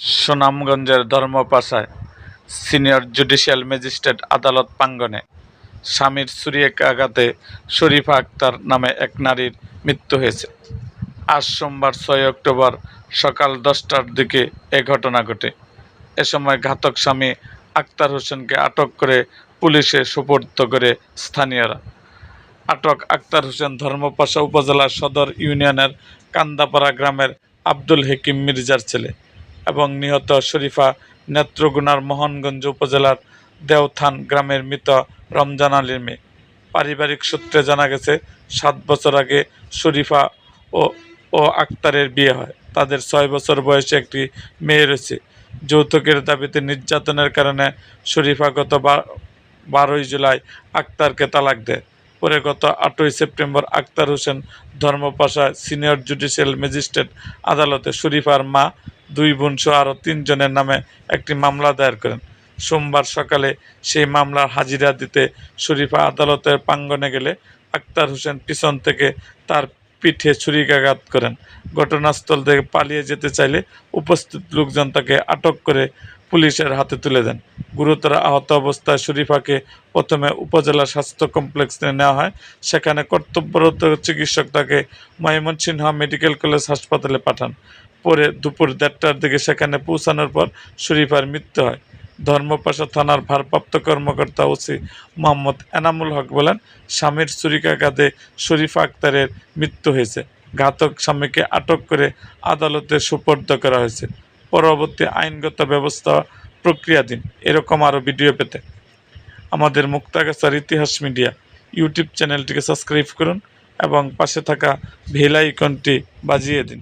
সুনামগঞ্জের ধর্মপাশায় senior judicial magistrate আদালত প্রাঙ্গণে স্বামীর ছুরিকাঘাতে শরীফা আক্তার নামে এক নারীর মৃত্যু হয়েছে। আজ সোমবার ছয় অক্টোবর সকাল দশটার দিকে এ ঘটনা ঘটে। এ সময় ঘাতক স্বামী আক্তার হোসেনকে আটক করে পুলিশে সুপর্দ করে স্থানীয়রা। আটক আক্তার হোসেন ধর্মপাশা উপজেলার সদর ইউনিয়নের কান্দাপাড়া গ্রামের আব্দুল হেকিম মির্জার ছেলে। এবং নিহত শরীফা নেত্রগুনার মোহনগঞ্জ উপজেলার দেওথান গ্রামের মৃত রমজান আলীর মেয়ে। পারিবারিক সূত্রে জানা গেছে, সাত বছর আগে শরীফা ও ও আক্তারের বিয়ে হয়। তাদের ছয় বছর বয়সে একটি মেয়ে রয়েছে। যৌতুকের দাবিতে নির্যাতনের কারণে শরীফা গত বারোই জুলাই আক্তারকে তালাক দেয়। পরে গত আটই September Akhtar Hossain Dharmapasha senior judicial magistrate আদালতে শরীফার মা দুই বোন সহ আরও তিনজনের নামে একটি মামলা দায়ের করেন। সোমবার সকালে সেই মামলার হাজিরা দিতে শরীফা আদালতের প্রাঙ্গণে গেলে আক্তার হোসেন পিছন থেকে তার পিঠে ছুরিকাঘাত করেন। ঘটনাস্থল থেকে পালিয়ে যেতে চাইলে উপস্থিত লোকজন তাকে আটক করে পুলিশের হাতে তুলে দেন। গুরুতর আহত অবস্থায় শরীফাকে প্রথমে উপজেলা স্বাস্থ্য কমপ্লেক্সে নেওয়া হয়। সেখানে কর্তব্যরত চিকিৎসক তাকে ময়মনসিংহ মেডিকেল কলেজ হাসপাতালে পাঠান। পরে দুপুর দেড়টার দিকে সেখানে পৌঁছানোর পর শরীফার মৃত্যু হয়। ধর্মপাশা থানার ভারপ্রাপ্ত কর্মকর্তা ওসি মোহাম্মদ এনামুল হক বলেন, স্বামীর ছুরিকাঘাতে শরীফা আক্তারের মৃত্যু হয়েছে। ঘাতক স্বামীকে আটক করে আদালতে সুপর্দ করা হয়েছে। পরবর্তী আইনগত ব্যবস্থা প্রক্রিয়াধীন। এরকম আরও ভিডিও পেতে আমাদের মুক্তাগাছার ইতিহাস মিডিয়া ইউটিউব চ্যানেলটিকে সাবস্ক্রাইব করুন এবং পাশে থাকা ভেল আইকনটি বাজিয়ে দিন।